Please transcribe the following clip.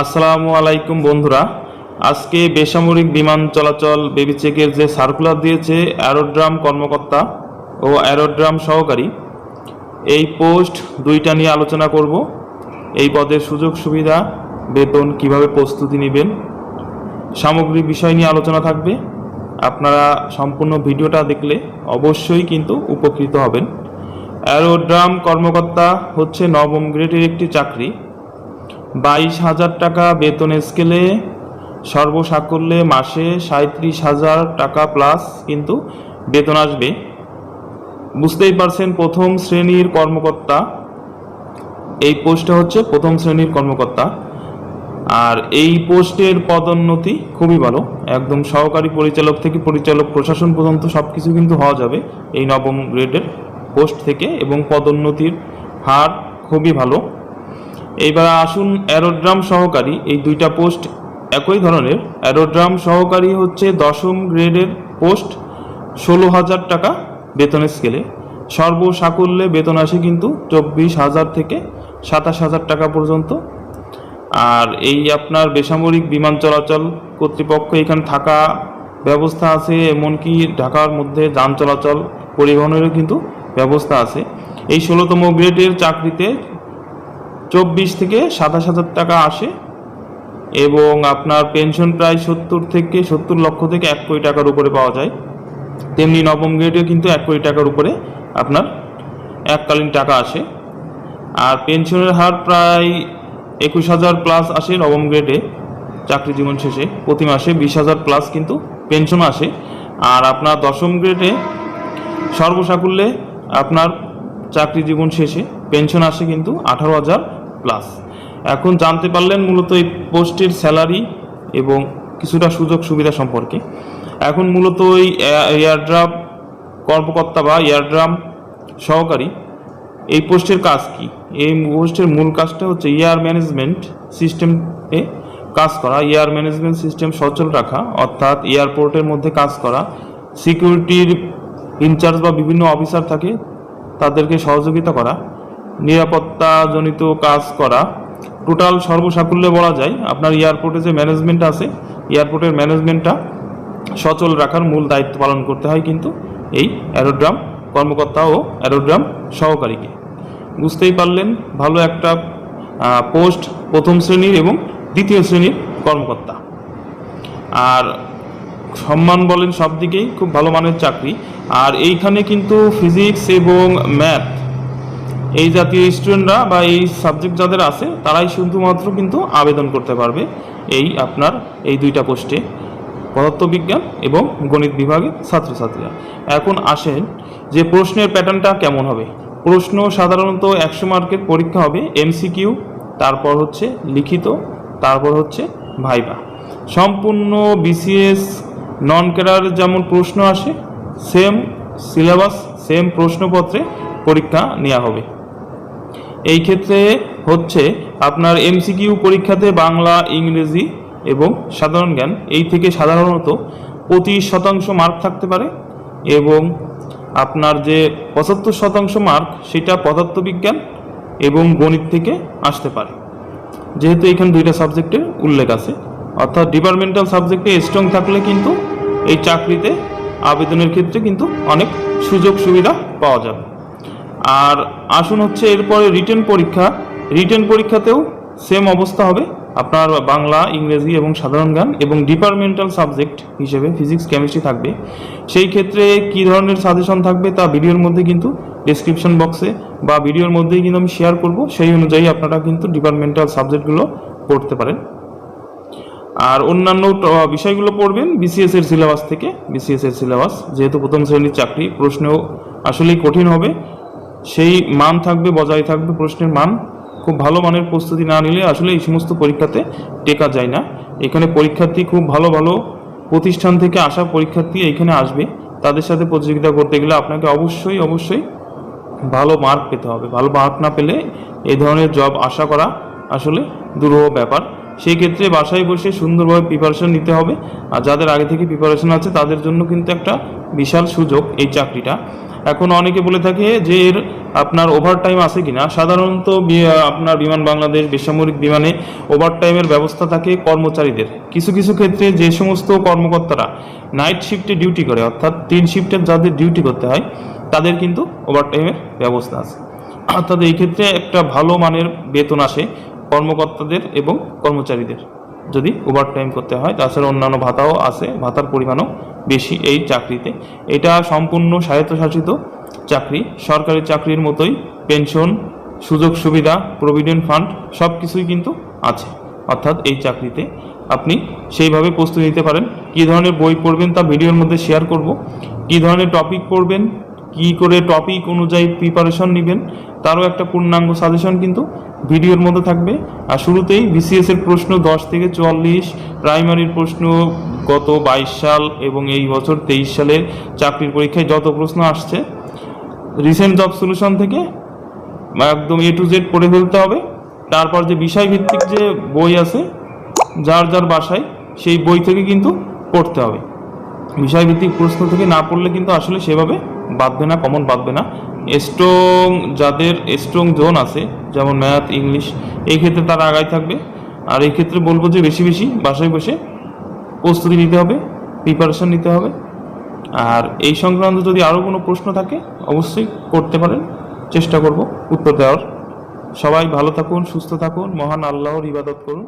আসসালামু আলাইকুম বন্ধুরা। আজকে বেসামরিক বিমান চলাচল বেবি চেকের যে সার্কুলার দিয়েছে অ্যারোড্রাম কর্মকর্তা ও অ্যারোড্রাম সহকারী, এই পোস্ট দুইটা নিয়ে আলোচনা করব। এই পদের সুযোগ সুবিধা, বেতন কীভাবে প্রস্তুতি নেবেন সামগ্রিক বিষয় নিয়ে আলোচনা থাকবে। আপনারা সম্পূর্ণ ভিডিওটা দেখলে অবশ্যই কিন্তু উপকৃত হবেন। অ্যারোড্রাম কর্মকর্তা হচ্ছে নবম গ্রেডের একটি চাকরি। বাইশ হাজার টাকা বেতন স্কেলে, সর্বসাকল্যে মাসে সাঁত্রিশ হাজার টাকা প্লাস কিন্তু বেতন আসবে। বুঝতেই পারছেন প্রথম শ্রেণির কর্মকর্তা। এই পোস্টটা হচ্ছে প্রথম শ্রেণির কর্মকর্তা। আর এই পোস্টের পদোন্নতি খুবই ভালো। একদম সহকারী পরিচালক থেকে পরিচালক, প্রশাসন পর্যন্ত সব কিছু কিন্তু হওয়া যাবে এই নবম গ্রেডের পোস্ট থেকে এবং পদোন্নতির হার খুবই ভালো। এইবার আসুন অ্যারোড্রাম সহকারী, এই দুইটা পোস্ট একই ধরনের। অ্যারোড্রাম সহকারী হচ্ছে দশম গ্রেডের পোস্ট, ষোলো হাজার টাকা বেতনের স্কেলে সর্বসাকল্যে বেতন আসে কিন্তু চব্বিশ হাজার থেকে সাতাশ হাজার টাকা পর্যন্ত। আর এই আপনার বেসামরিক বিমান চলাচল কর্তৃপক্ষ এখানে থাকা ব্যবস্থা আছে, এমনকি ঢাকার মধ্যে যান চলাচল পরিবহনেরও কিন্তু ব্যবস্থা আছে। এই ষোলোতম গ্রেডের চাকরিতে চব্বিশ থেকে সাতাশ হাজার টাকা আসে এবং আপনার পেনশন প্রায় সত্তর থেকে সত্তর লক্ষ থেকে এক কোটি টাকার উপরে পাওয়া যায়। তেমনি নবম গ্রেডে কিন্তু এক কোটি টাকার উপরে আপনার এককালীন টাকা আসে। আর পেনশনের হার প্রায় একুশ হাজার প্লাস আসে নবম গ্রেডে চাকরি জীবন শেষে। প্রতি মাসে বিশ হাজার প্লাস কিন্তু পেনশন আসে। আর আপনার দশম গ্রেডে সর্বসাকুল্যে আপনার চাকরি জীবন শেষে পেনশন আসে কিন্তু আঠারো হাজার প্লাস। এখন জানতে পারলেন মূলত এই পোস্টের স্যালারি এবং কিছুটা সুযোগ সুবিধা সম্পর্কে। এখন মূলত ওই এয়ারড্রাম কর্মকর্তা বা এয়ারড্রাম সহকারী এই পোস্টের কাজ কি? এই পোস্টের মূল কাজটা হচ্ছে এয়ার ম্যানেজমেন্ট সিস্টেমে কাজ করা, এয়ার ম্যানেজমেন্ট সিস্টেম সচল রাখা, অর্থাৎ এয়ারপোর্টের মধ্যে কাজ করা। সিকিউরিটির ইনচার্জ বা বিভিন্ন অফিসার থাকে, তাদেরকে সহযোগিতা করা। নিরাপত্তাজনিত কাজ করা। টোটাল সর্বসাকুল্যে বলা যায়, আপনার এয়ারপোর্টে যে ম্যানেজমেন্ট আছে, এয়ারপোর্টের ম্যানেজমেন্টটা সচল রাখার মূল দায়িত্ব পালন করতে হয় কিন্তু এই অ্যারোড্রাম কর্মকর্তা ও অ্যারোড্রাম সহকারীকে। বুঝতেই পারলেন, ভালো একটা পোস্ট প্রথম শ্রেণির এবং দ্বিতীয় শ্রেণির কর্মকর্তা। আর সম্মান বলেন সব দিকেই খুব ভালো মানের চাকরি। আর এইখানে কিন্তু ফিজিক্স এবং ম্যাথ এই জাতীয় স্টুডেন্টরা বা এই সাবজেক্ট যাদের আছে, তারাই শুধুমাত্র কিন্তু আবেদন করতে পারবে এই আপনার এই দুইটা পোস্টে পদার্থবিজ্ঞান এবং গণিত বিভাগের ছাত্রছাত্রীরা। এখন আসেন যে প্রশ্নের প্যাটার্নটা কেমন হবে। প্রশ্ন সাধারণত একশো মার্কের পরীক্ষা হবে এমসিকিউ তারপর হচ্ছে লিখিত, তারপর হচ্ছে ভাইবা। সম্পূর্ণ বিসিএস নন ক্যাডার যেমন প্রশ্ন আসে সেম সিলেবাস সেম প্রশ্নপত্রে পরীক্ষা নেওয়া হবে। এই ক্ষেত্রে হচ্ছে আপনার এমসিকিউ পরীক্ষাতে বাংলা, ইংরেজি এবং সাধারণ জ্ঞান, এই থেকে সাধারণত পঁচিশ শতাংশ মার্ক থাকতে পারে এবং আপনার যে পঁচাত্তর শতাংশ মার্ক সেটা পদার্থবিজ্ঞান এবং গণিত থেকে আসতে পারে। যেহেতু এখানে দুইটা সাবজেক্টের উল্লেখ আছে, অর্থাৎ ডিপার্টমেন্টাল সাবজেক্টে স্ট্রং থাকলে কিন্তু এই চাকরিতে আবেদনের ক্ষেত্রে কিন্তু অনেক সুযোগ সুবিধা পাওয়া যাবে। আর আসুন হচ্ছে এরপরে রিটেন পরীক্ষা। রিটেন পরীক্ষাতেও সেম অবস্থা হবে। আপনার বাংলা, ইংরেজি এবং সাধারণ জ্ঞান এবং ডিপার্টমেন্টাল সাবজেক্ট হিসেবে ফিজিক্স কেমিস্ট্রি থাকবে। সেই ক্ষেত্রে কী ধরনের সাজেশন থাকবে তা ভিডিওর মধ্যে কিন্তু ডিসক্রিপশন বক্সে বা ভিডিওর মধ্যেই কিন্তু আমি শেয়ার করব। সেই অনুযায়ী আপনারা কিন্তু ডিপার্টমেন্টাল সাবজেক্টগুলো পড়তে পারেন। আর অন্যান্য বিষয়গুলো পড়বেন বিসিএস এর সিলেবাস থেকে। বিসিএস এর সিলেবাস যেহেতু প্রথম শ্রেণির চাকরি প্রশ্ন আসলেই কঠিন হবে। সেই মান থাকবে, বজায় থাকবে, প্রশ্নের মান। খুব ভালো মানের প্রস্তুতি না নিলে আসলে এই সমস্ত পরীক্ষাতে টেকা যায় না। এখানে পরীক্ষার্থী খুব ভালো ভালো প্রতিষ্ঠান থেকে আসা পরীক্ষার্থী এখানে আসবে। তাদের সাথে প্রতিযোগিতা করতে গেলে আপনাকে অবশ্যই অবশ্যই ভালো মার্ক পেতে হবে। ভালো মার্ক না পেলে এই ধরনের জব আশা করা আসলে দুরূহ ব্যাপার। সেই ক্ষেত্রে বাসায় বসে সুন্দরভাবে প্রিপারেশন নিতে হবে। আর যাদের আগে থেকে প্রিপারেশন আছে, তাদের জন্য কিন্তু একটা বিশাল সুযোগ এই চাকরিটা। এখন অনেকে বলে থাকে যে এর আপনার ওভার টাইম আছে কিনা। সাধারণত আপনার বিমান বাংলাদেশ বেসামরিক বিমানে ওভার টাইমের ব্যবস্থা থাকে কর্মচারীদের। কিছু কিছু ক্ষেত্রে যে সমস্ত কর্মকর্তারা নাইট শিফটে ডিউটি করে, অর্থাৎ তিন শিফটের যাদের ডিউটি করতে হয়, তাদের কিন্তু ওভার টাইমের ব্যবস্থা আছে। অর্থাৎ এই ক্ষেত্রে একটা ভালো মানের বেতন আসে কর্মকর্তাদের এবং কর্মচারীদের। যদি ওভার টাইম করতে হয়, তাছাড়া অন্যান্য ভাতাও আছে, ভাতার পরিমাণও বেশি এই চাকরিতে। এটা সম্পূর্ণ স্বায়ত্তশাসিত চাকরি। সরকারি চাকরির মতোই পেনশন সুযোগ সুবিধা প্রভিডেন্ট ফান্ড সব কিছুই কিন্তু আছে। অর্থাৎ এই চাকরিতে আপনি সেইভাবে প্রস্তুতি নিতে পারেন। কী ধরনের বই পড়বেন তা ভিডিওর মধ্যে শেয়ার করব। কী ধরনের টপিক পড়বেন কী করে টপিক অনুযায়ী প্রিপারেশন নেবেন, তারও একটা পূর্ণাঙ্গ সাজেশন কিন্তু ভিডিওর মধ্যে থাকবে। আর শুরুতেই বিসিএস এর প্রশ্ন দশ থেকে চুয়াল্লিশ প্রাইমারির প্রশ্ন গত বাইশ সাল এবং এই বছর তেইশ সালের চাকরির পরীক্ষায় যত প্রশ্ন আসছে রিসেন্ট জব সলিউশন থেকে একদম এ টু জেড পড়ে ফেলতে হবে। তারপর যে বিষয়ভিত্তিক যে বই আছে, যার যার বাসায়, সেই বই থেকে কিন্তু পড়তে হবে। বিষয়ভিত্তিক প্রশ্ন থেকে না পড়লে কিন্তু আসলে সেভাবে বাঁধবে না কমন বাঁধবে না। স্ট্রং যাদের স্ট্রং জোন আছে, যেমন ম্যাথ ইংলিশ এই ক্ষেত্রে তারা আগায় থাকবে। আর এই ক্ষেত্রে বলব যে বেশি বেশি বাসায় বসে প্রস্তুতি নিতে হবে প্রিপারেশন নিতে হবে। আর এই সংক্রান্ত যদি আরও কোনো প্রশ্ন থাকে, অবশ্যই করতে পারেন। চেষ্টা করব উত্তর দেওয়ার। সবাই ভালো থাকুন, সুস্থ থাকুন, মহান আল্লাহর ইবাদত করুন।